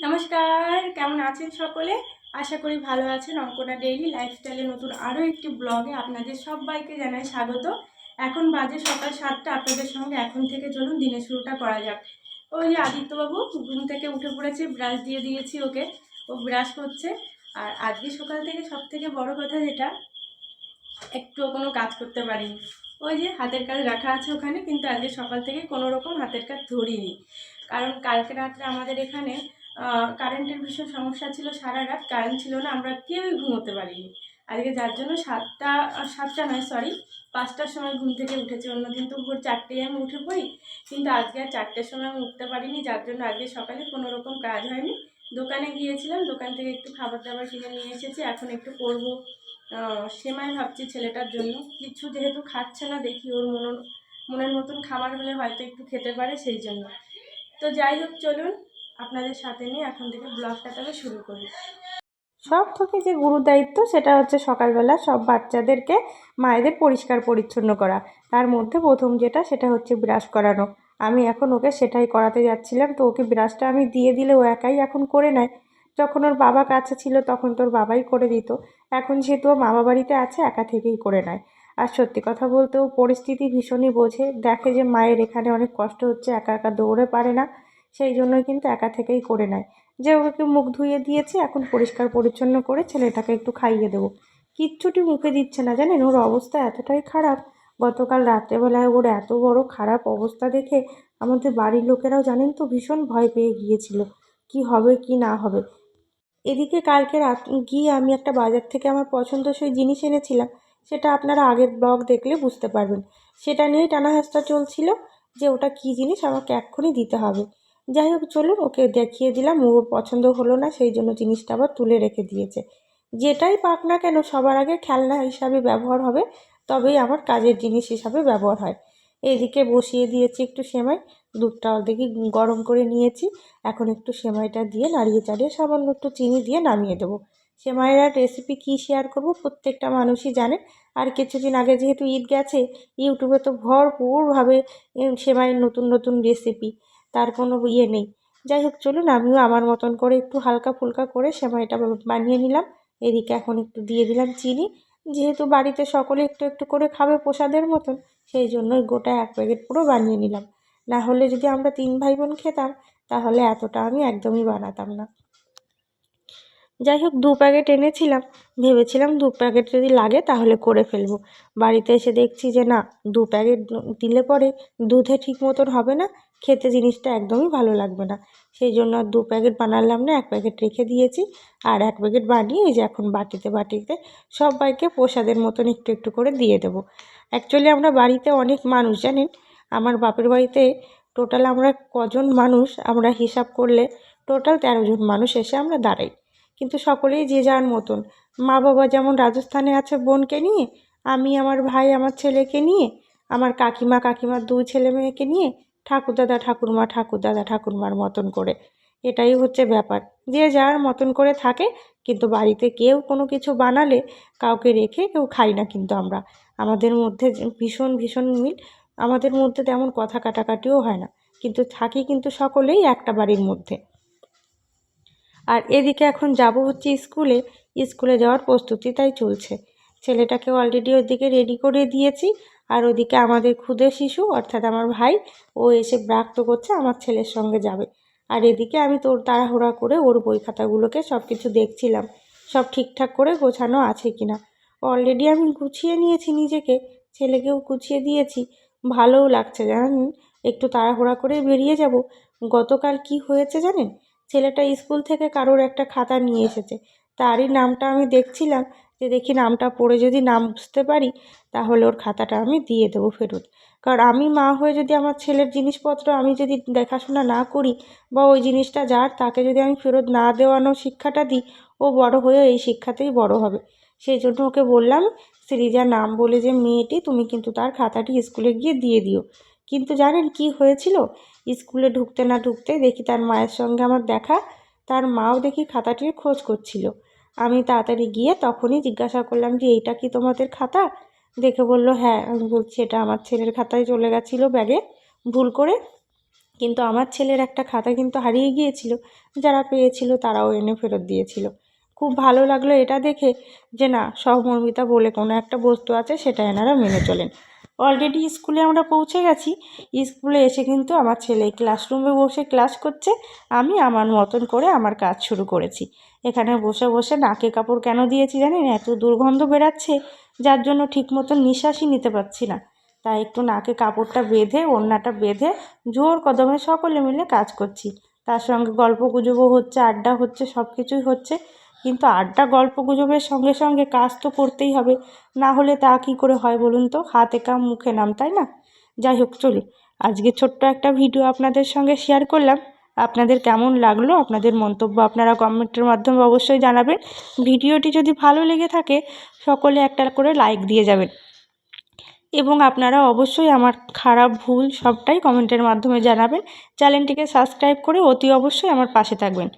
নমস্কার, কেমন আছেন সকলে? আশা করি ভালো আছেন। অঙ্কনা ডেইলি লাইফস্টাইলে নতুন আরও একটি ব্লগে আপনাদের সবাইকে জানাই স্বাগত। এখন বাজে সকাল সাতটা। আপনাদের সঙ্গে এখন থেকে চলুন দিনের শুরুটা করা যাক। ওই যে আদিত্যবাবু ঘুম থেকে উঠে পড়েছে ব্রাশ দিয়ে দিয়েছি ওকে। ও ব্রাশ করছে। আর আজকে সকাল থেকে সব থেকে বড় কথা যেটা, একটুও কোনো কাজ করতে পারিনি। ওই যে হাতের কাজ রাখা আছে ওখানে, কিন্তু আজকে সকাল থেকে কোনো রকম হাতের কাজ ধরিনি। কারণ কালকে রাত্রে আমাদের এখানে কারেন্টের ভীষণ সমস্যা ছিল সারা রাত কারেন্ট ছিল না, আমরা কেউই ঘুমোতে পারিনি। আজকে যার জন্য সাতটা সাতটা নয় সরি পাঁচটার সময় ঘুম থেকে উঠেছে। অন্যদিন তো ভোর চারটেয় আমি উঠে পড়ি, কিন্তু আজকে আর চারটের সময় আমি উঠতে পারিনি, যার জন্য আজকে সকালে কোনো রকম কাজ হয়নি। দোকানে গিয়েছিলাম, দোকান থেকে একটু খাবার দাবার কিনে নিয়ে এসেছি, এখন একটু করব। সেমাই ভাবছি ছেলেটার জন্য। কিছু যেহেতু খাচ্ছে না, দেখি ওর মন মনের মতন খাবার হলে হয়তো একটু খেতে পারে সেই জন্য। তো যাই হোক, চলুন। আপনাদের সাথে নিয়ে এখন থেকে ব্লগটা তবে শুরু করি। সব থেকে যে গুরু দায়িত্ব সেটা হচ্ছে সকালবেলা সব বাচ্চাদেরকে মায়েদের পরিষ্কার পরিচ্ছন্ন করা। তার মধ্যে প্রথম যেটা সেটা হচ্ছে ব্রাশ করানো। আমি এখন ওকে সেটাই করাতে যাচ্ছিলাম, তো ওকে ব্রাশটা আমি দিয়ে দিলে ও একাই এখন করে নেয়। যখন ওর বাবা কাছে ছিল তখন তোর বাবাই করে দিত। এখন যেহেতু ও মামা বাড়িতে আছে, একা থেকেই করে নেয়। আর সত্যি কথা বলতে ও পরিস্থিতি ভীষণই বোঝে। দেখে যে মায়ের এখানে অনেক কষ্ট হচ্ছে, একা একা দৌড়ে পারে না। সেই জন্যই কিন্তু একা থেকেই করে নেয়। যে ওকে মুখ ধুয়ে দিয়েছে, এখন পরিষ্কার পরিচ্ছন্ন করে ছেলেটাকে একটু খাইয়ে দেবো। কিচ্ছুটি মুখে দিচ্ছে না, জানেন? ওর অবস্থা এতটাই খারাপ। গতকাল রাত্রেবেলায় ওর এত বড় খারাপ অবস্থা দেখে আমাদের বাড়ির লোকেরাও, জানেন তো, ভীষণ ভয় পেয়ে গিয়েছিল। কি হবে, কি না হবে? এদিকে কালকে রাত গিয়ে আমি একটা বাজার থেকে আমার পছন্দসই জিনিস এনেছিলাম। সেটা আপনারা আগের ব্লগ দেখলে বুঝতে পারবেন। সেটা নিয়েই টানা হাসটা চলছিল যে ওটা কী জিনিস আমাকে এক্ষুনি দিতে হবে। যাই হোক চলুন ওকে দেখিয়ে দিলাম। ওর পছন্দ হলো না, সেই জন্য জিনিসটা আবার তুলে রেখে দিয়েছে। যেটাই পাক না কেন, সবার আগে খেলনা হিসাবে ব্যবহার হবে, তবেই আমার কাজের জিনিস হিসাবে ব্যবহার হয়। এদিকে বসিয়ে দিয়েছি একটু সেমাই। দুধটা দেখি গরম করে নিয়েছি। এখন একটু সেমাইটা দিয়ে নাড়িয়ে চাড়িয়ে সামান্য একটু চিনি দিয়ে নামিয়ে দেবো। সেমাইয়ের রেসিপি কী শেয়ার করব, প্রত্যেকটা মানুষই জানে। আর কিছুদিন আগে যেহেতু ঈদ গেছে, ইউটিউবে তো ভরপুরভাবে সেমাইয়ের নতুন নতুন রেসিপি তার কোনো ইয়ে নেই। যাই হোক, চলুন, আমিও আমার মতন করে একটু হালকা ফুলকা করে সেমাইটা বানিয়ে নিলাম। এদিকে এখন একটু দিয়ে দিলাম চিনি। যেহেতু বাড়িতে সকলে একটু একটু করে খাবে প্রসাদের মতন, সেই জন্যই গোটা এক প্যাকেট পুরো বানিয়ে নিলাম। না হলে যদি আমরা তিন ভাই বোন খেতাম, তাহলে এতটা আমি একদমই বানাতাম না। যাই হোক, দু প্যাকেট এনেছিলাম। ভেবেছিলাম দু প্যাকেট যদি লাগে তাহলে করে ফেলব। বাড়িতে এসে দেখছি যে না, দু প্যাকেট দিলে পরে দুধে ঠিক মতন হবে না, খেতে জিনিসটা একদমই ভালো লাগবে না। সেই জন্য আর দু প্যাকেট বানালাম না, এক প্যাকেট রেখে দিয়েছি। আর এক প্যাকেট বানিয়ে এই যে এখন বাটিতে বাটিতে সবাইকে প্রসাদের মতন একটু একটু করে দিয়ে দেবো। অ্যাকচুয়ালি আমরা বাড়িতে অনেক মানুষ, জানেন? আমার বাপের বাড়িতে টোটাল আমরা কজন মানুষ, আমরা হিসাব করলে টোটাল তেরো জন মানুষ এসে আমরা দাঁড়াই। কিন্তু সকলেই যে যার মতন। মা বাবা যেমন রাজস্থানে আছে বোনকে নিয়ে, আমি আমার ভাই আমার ছেলেকে নিয়ে, আমার কাকিমা, কাকিমার দুই ছেলে মেয়েকে নিয়ে ঠাকুরদাদা, ঠাকুরমা, ঠাকুরদাদা, ঠাকুরমার মতন করে। এটাই হচ্ছে ব্যাপার। যে যার মতন করে থাকে, কিন্তু বাড়িতে কেউ কোনো কিছু বানালে কাউকে রেখে কেউ খাই না কিন্তু আমরা। আমাদের মধ্যে ভীষণ ভীষণ মিল, আমাদের মধ্যে তেমন কথা কাটাকাটিও হয় না। কিন্তু থাকি কিন্তু সকলেই একটা বাড়ির মধ্যে। আর এদিকে এখন যাব হচ্ছে স্কুলে। স্কুলে যাওয়ার প্রস্তুতি তাই চলছে। ছেলেটাকে অলরেডি ওদিকে রেডি করে দিয়েছি। আর ওদিকে আমাদের ক্ষুদে শিশু, অর্থাৎ আমার ভাই, ও এসে ব্রাক্ত করছে, আমার ছেলের সঙ্গে যাবে। আর এদিকে আমি তোর তাড়াহুড়া করে ওর বই খাতাগুলোকে সব কিছু দেখছিলাম। সব ঠিকঠাক করে গোছানো আছে কি না অলরেডি আমি গুছিয়ে নিয়েছি নিজেকে, ছেলেকেও গুছিয়ে দিয়েছি। ভালোও লাগছে, জানেন? একটু তাড়াহুড়া করে বেরিয়ে যাব। গতকাল কি হয়েছে জানেন? ছেলেটা স্কুল থেকে কারোর একটা খাতা নিয়ে এসেছে। তারই নামটা আমি দেখছিলাম যে দেখি নামটা পড়ে যদি নাম বুঝতে পারি, তাহলে ওর খাতাটা আমি দিয়ে দেবো ফেরত। কারণ আমি মা হয়ে যদি আমার ছেলের জিনিসপত্র আমি যদি দেখাশোনা না করি বা ওই জিনিসটা যার, তাকে যদি আমি ফেরত না দেওয়ানো শিক্ষাটা দিই, ও বড় হয়ে এই শিক্ষাতেই বড় হবে। সেই জন্য ওকে বললাম, শ্রীজা নাম বলে যে মেয়েটি, তুমি কিন্তু তার খাতাটি স্কুলে গিয়ে দিয়ে দিও। কিন্তু জানেন কি হয়েছিল? স্কুলে ঢুকতে না ঢুকতে দেখি তার মায়ের সঙ্গে আমার দেখা। তার মাও দেখি খাতাটির খোঁজ করছিল। আমি তাড়াতাড়ি গিয়ে তখনই জিজ্ঞাসা করলাম যে, এইটা কি তোমাদের খাতা? দেখে বলল হ্যাঁ আমি বলছি এটা আমার ছেলের খাতায় চলে গেছিল ব্যাগে। ভুল করে। কিন্তু আমার ছেলের একটা খাতা কিন্তু হারিয়ে গিয়েছিল। যারা পেয়েছিল তারাও এনে ফেরত দিয়েছিল। খুব ভালো লাগল এটা দেখে যে, না, সহমর্মিতা বলে কোনো একটা বস্তু আছে, সেটা এনারা মেনে চলেন। অলরেডি স্কুলে আমরা পৌঁছে গেছি। স্কুলে এসে কিন্তু আমার ছেলে ক্লাসরুমে বসে ক্লাস করছে। আমি আমার মতন করে আমার কাজ শুরু করেছি। এখানে বসে বসে নাকে কাপড় কেন দিয়েছি জানেন? এত দুর্গন্ধ বেরাচ্ছে, যার জন্য ঠিক মতন নিঃশ্বাসই নিতে পারছি না। তাই একটু নাকে কাপড়টা বেঁধে, ওড়নাটা বেঁধে জোর কদমে সকলে মিলে কাজ করছি। তার সঙ্গে গল্প গুজবও হচ্ছে, আড্ডা হচ্ছে সব কিছুই হচ্ছে। কিন্তু আড্ডা গল্প গুজবের সঙ্গে সঙ্গে কাজ তো করতেই হবে। না হলে তা কী করে হয় বলুন তো? হাতে কাম, মুখে নাম, তাই না? যাই হোক চলি আজকে ছোট্ট একটা ভিডিও আপনাদের সঙ্গে শেয়ার করলাম। আপনাদের কেমন লাগল? আপনাদের মন্তব্য আপনারা কমেন্টের মাধ্যমে অবশ্যই জানাবেন। ভিডিওটি যদি ভালো লেগে থাকে, সকলে একটা করে লাইক দিয়ে যাবেন। এবং আপনারা অবশ্যই আমার খারাপ, ভুল সবটাই কমেন্টের মাধ্যমে জানাবেন। চ্যানেলটিকে সাবস্ক্রাইব করে অতি অবশ্যই আমার পাশে থাকবেন।